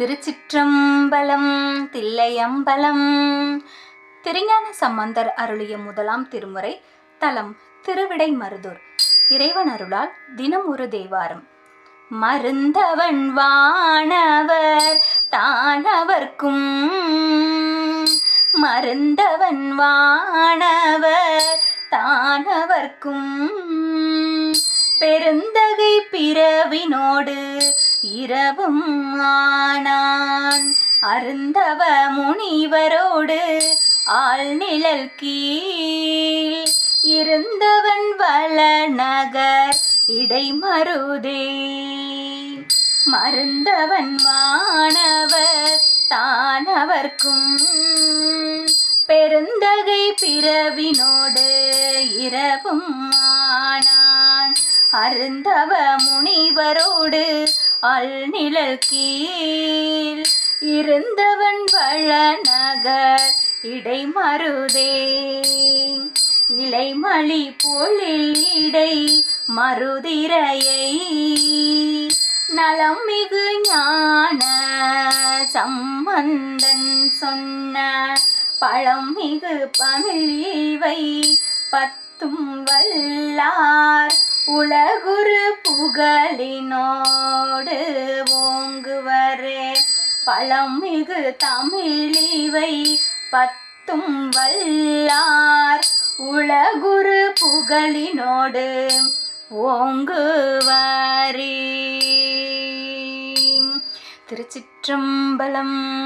திருச்சிற்றம்பலம் தில்லையம்பலம். திருஞான சம்பந்தர் அருளிய முதலாம் திருமுறை தலம் திருவிடை மருதூர். இறைவன் அருளால் தினம் ஒரு தேவாரம். மருந்தவன் வானவர் தானவர்க்கும். மருந்தவன் வானவர் தானவர்க்கும். பெருந்தகை பிறவினோடு இரவும் ஆனான். அருந்தவ முனிவரோடு ஆழ்நிழல் கீழ் இருந்தவன் வள நகர் இடைமருதே. மருந்தவன் மாணவர் தானவர்க்கும் பெருந்தகை பிறவினோடு இரவும் ஆனான். அருந்தவ முனிவரோடு அல்நிழல் கீழ் இருந்தவன் வளநகர் இடைமருதே. இலைமலி பொழில் இடை மருதிரையை நலம் மிகு ஞான சம்பந்தன் சொன்ன பழம் மிகு பமிழ் இவை பத்தும் வல்லார் உலகுரு புகழினோடு ஓங்குவரே. பழம் மிகு தமிழிவை பத்தும் வல்லார். உலகுரு புகழினோடு ஓங்குவரே. திருச்சிற்றம்பலம்